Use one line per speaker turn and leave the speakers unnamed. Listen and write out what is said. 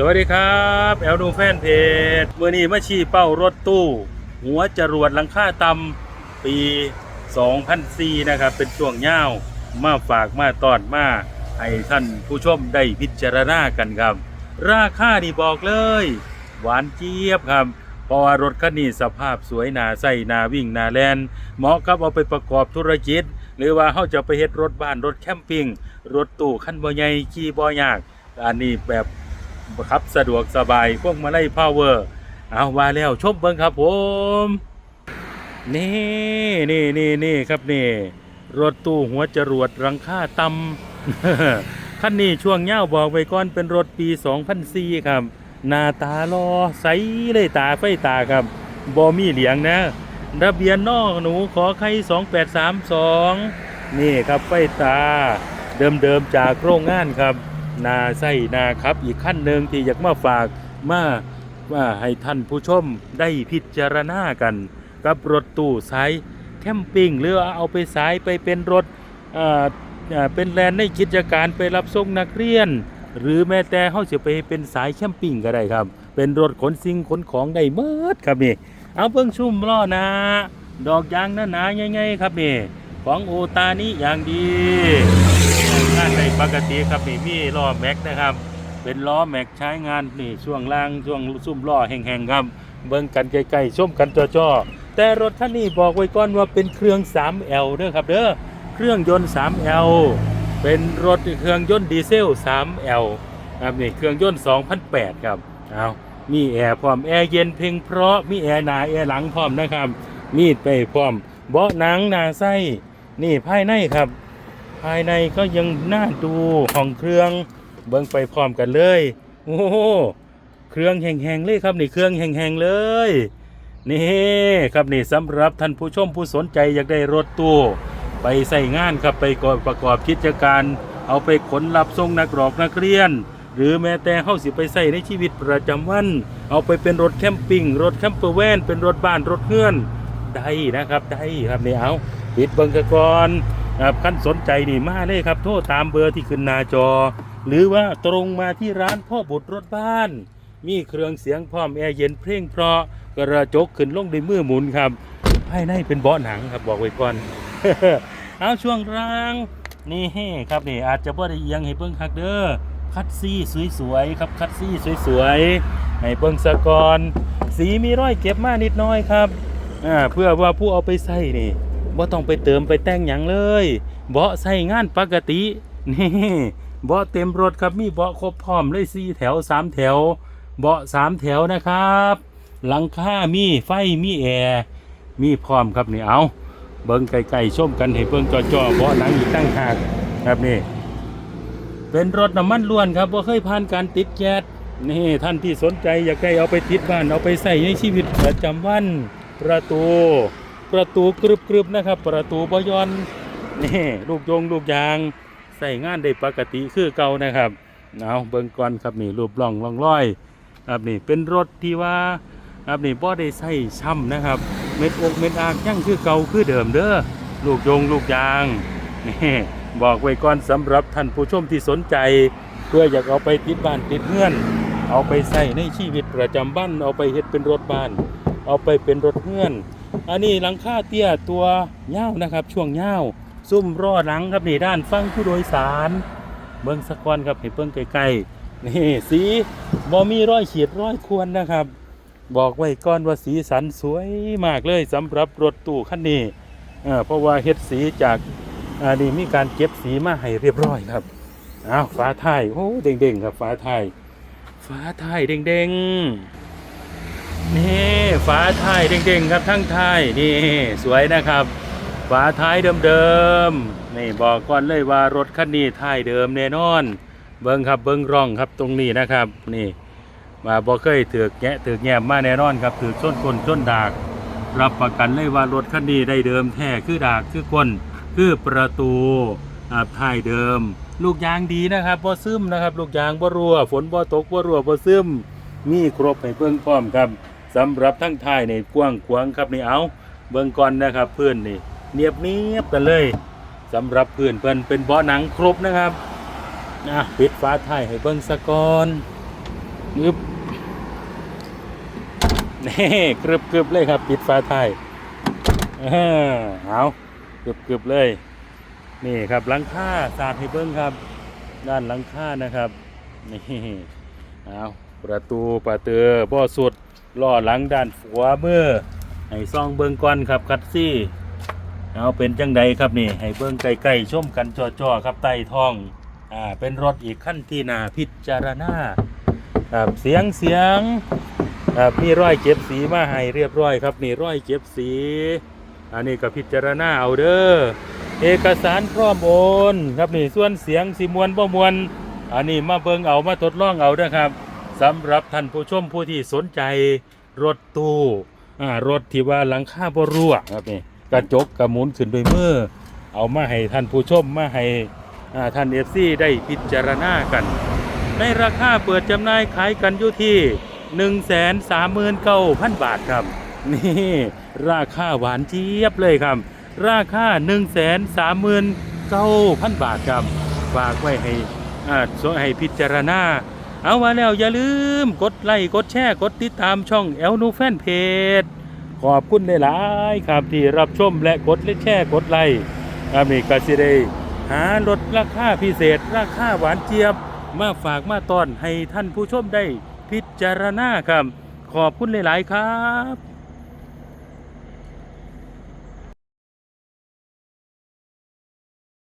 สวัสดีครับแอลดูแฟนเพจเมื่อนี้มาชี้เป้ารถตู้ หัวจรวดหลังคาตำปี 2004นะครับ เป็นช่วงยาวมาฝากมาตอดมาให้ท่านผู้ชมได้พิจารณากันครับ ราคานี่บอกเลย หวานเจี๊ยบครับเพราะว่ารถคันนี้สภาพสวยนาใส่นาวิ่งนาแลนเหมาะกับเอาไปประกอบธุรกิจ หรือว่าเขาจะไปเฮ็ดรถบ้านรถแคมปิ้งรถตู้คันบ่ใหญ่ขี่บ่ยาก อันนี้แบบ ขับสะดวกสบายพวกมาไล่พาวเวอร์เอาว่าแล้วชมเบิ่งครับผม นี่นี่นี่นี่ครับนี่ รถตู้หัวจรวดรังค่าตำคันนี้ช่วงเง่าบอกไว้ก่อนเป็นรถปี 2004 ครับ หน้าตารอใสเลยตาไฟตาครับบอมีเหลียงนะระเบียนนอกหนูขอไข่2832 นี่ครับไฟตา เดิมๆจากโรงงานครับ นาไส้นาครับ อีกขั้นหนึ่งที่อยากมาฝากมาว่าให้ท่านผู้ชมได้พิจารณากัน กับรถตู้สายแคมปิ้งหรือเอาไปสายไปเป็นรถเป็นแลนในกิจการไปรับส่งนักเรียน หรือแม้แต่เขาจะไปเป็นสายแคมปิ้งก็ได้ครับ เป็นรถขนสิ่งขนของได้เมิดครับนี่เอาเพิ่งชุ่มล้อนะ ดอกยางหนาๆใหญ่ๆครับนี่ของโอตานี่อย่างดี งานในปกติครับนี่มีล้อแม็กนะครับ เป็นล้อแม็กใช้งานนี่ช่วงล่างช่วงซุ่มล้อแห้งๆครับ เบิ่งกันใกล้ๆชมกันจ่อๆแต่รถคันนี้บอกไว้ก่อนว่าเป็นเครื่อง 3L เด้อครับเด้อเครื่องยนต์ 3L เป็นรถเครื่องยนต์ดีเซล 3L ครับนี่เครื่องยนต์ 2008 ครับเอามีแอร์พร้อมแอร์เย็นเพียงเพราะมีแอร์หน้าแอร์หลังพร้อมนะครับ มีดไปพร้อมเบาะหนังหน้าไส้นี่ภายในครับ ภายในก็ยังน่าดูห้องเครื่องเบิ่งไปพร้อมกันเลย โอ้โหเครื่องแห้งๆเลยครับนี่เครื่องแห้งๆเลย นี่ครับนี่สำหรับท่านผู้ชมผู้สนใจอยากได้รถตู้ไปใส่งานครับไปก่อประกอบกิจการ เอาไปขนรับส่งนักรอกนักเรียน หรือแม้แต่เข้าสิไปใส่ในชีวิตประจำวัน เอาไปเป็นรถแคมปิ้งรถแคมเปอร์แวนเป็นรถบ้านรถเฮือนได้นะครับได้ครับนี่เอาปิดเบิ่งกัน ครับขั้นสนใจนี่มาเลยครับ โทรตามเบอร์ที่ขึ้นหน้าจอ หรือว่าตรงมาที่ร้านพ่อบุตรรถบ้าน มีเครื่องเสียงพร้อมแอร์เย็นเพลงเพราะกระจกขึ้นลงด้วยมือหมุนครับภายในเป็นเบาะหนังครับบอกไว้ก่อน เอาช่วงล่างนี่ครับนี่อาจจะบ่ได้เอียงให้เบิ่งคักเด้อคัดซี่สวยๆครับคัดซี่สวยๆให้เบิ่งสะกอนสีมีรอยเก็บมานิดน้อยครับอ่าเพื่อว่าผู้เอาไปใส่นี่ บ่ต้องไปเติมไปแต่งหยังเลยเบาะใส่งานปกตินี่เบาะเต็มรถครับมีเบาะครบพร้อมเลยสี่แถวสามแถวเบาะสามแถวนะครับ หลังคามีไฟมีแอร์มีพร้อมครับนี่เอาเบิ่งไก่ๆชมกันให้เบิ่งจอๆเบาะหนังอีกตั้งหากครับนี่ เป็นรถน้ำมันล้วนครับบ่าเคยผ่านการติดแก๊สนี่ท่านที่สนใจอยากได้เอาไปติดบ้านเอาไปใส่ในชีวิตประจำวันประตู ประตูกรึบกรึบๆนะครับ ประตูบยอนนี่ลูกยงลูกยาง ใส่งานได้ปกติคือเก่านะครับเอาเบิ่งก่อนครับนี่รูปร่องร่องรอยครับนี่เป็นรถที่ว่าครับนี่บ่ได้ใส่ช้ำนะครับ เม็ดอกเม็ดอากยังคือเก่าคือเดิมเด้อลูกยงลูกยางนี่บอกไว้ก่อนสำหรับท่านผู้ชมที่สนใจ เพื่ออยากเอาไปติดบ้านติดเงื่อน เอาไปใส่ในชีวิตประจำบ้านเอาไปเฮ็ดเป็นรถบ้าน เอาไปเป็นรถเงื่อน อันนี้หลังคาเตี้ยตัวเง่านะครับ ช่วงเง่าซุ่มรอหลังครับนี่ด้านฟังผู้โดยสาร เบิ้งสะกอนครับเห็นเบิ้งใกลๆนี่สีบ่มีร้อยขีดร้อยควรนะครับ บอกไว้ก่อนว่าสีสันสวยมากเลยสำหรับรถตู้คันนี้เพราะว่าเฮ็ดสีจากอันนี้มีการเก็บสีมาให้เรียบร้อยครับอ้าวฝาไทยโอ้เด้งๆครับฝาท้ายฝาท้ายเด้งๆนี่ ฝาท้ายเด้งๆครับทั้งท้ายนี่สวยนะครับ ฝาท้ายเดิมๆนี่บอกก่อนเลยว่ารถคันนี้ท้ายเดิมแน่นอน เบิ้งครับเบิ้งร่องครับตรงนี้นะครับ นี่มาบ่เคยถือกแงะถือกแงมมาแน่นอนครับถือส้นคนส้นดาก รับประกันเลยว่ารถคันนี้ได้เดิมแท้คือดากคือก้นคือประตูอ่าท้ายเดิม ลูกยางดีนะครับบ่ซึมนะครับ ลูกยางบ่รั่วฝนบ่ตกบ่รั่วบ่ซึมมีครบให้เบิ่งพร้อมครับ สำหรับทั้งท้ายนี่กว้างขวางครับนี่เอาเบิ่งก่อนนะครับเพื่อนนี่เนียบเนียบกันเลยสำหรับเพื่อนเพิ่อนเป็นเบาะหนังครบนะครับอะปิดฝาท้ายให้เบิ่งสะกอนอึบนี่กรึบกรึบเลยครับ ปิดฝาท้ายเออเอากรึบกรึบเลย นี่ครับหลังคาสาดให้เบิ้งครับ ด้านหลังคานะครับนี่เอาประตูประเตือบ่อสุด ล้อหลังด้านขวามือให้ซองเบิ้งก่อนครับคัดซี่เอาเป็นจังใดครับนี่ ให้เบิ้งใกล้ๆชมกันจ่อๆครับใต้ท้องอ่าเป็นรถอีกขั้นที่นาพิจารณาครับเสียงเสียงครับมีร้อยเก็บสีมาให้เรียบร้อยครับนี่ร้อยเก็บสี อันนี้ก็พิจารณาเอาเด้อเอกสารพร้อมโอน ครับนี่ส่วนเสียงสิมวนบ่มวนอันนี้มาเบิ่งเอามาทดลองเอาเด้อครับ สำหรับท่านผู้ชมผู้ที่สนใจรถตู้อ่ารถที่ว่าหลังคาบ่รั่วครับนี่กระจกกระหมุนขึ้นด้วยมือเอามาให้ท่านผู้ชมมาให้อ่าท่าน FC ได้พิจารณากัน ในราคาเปิดจำหน่ายขายกันอยู่ที่ 139,000 บาทครับ นี่ราคาหวานเจี๊ยบเลยครับ ราคา 139,000 บาทครับ ฝากไว้ให้อ่าให้พิจารณา เอาว่าแล้วอย่าลืมกดไลค์กดแชร์กดติดตามช่องแอลนูแฟนเพจขอบคุณหลายๆครับที่รับชมและกดและแชร์กดไลค์ครับนี่ก็สิได้หาลดราคาพิเศษ ราคาหวานเจี๊ยบ มาฝากมาตอนให้ท่านผู้ชมได้พิจารณาครับ ขอบคุณหลาย ๆ ครับ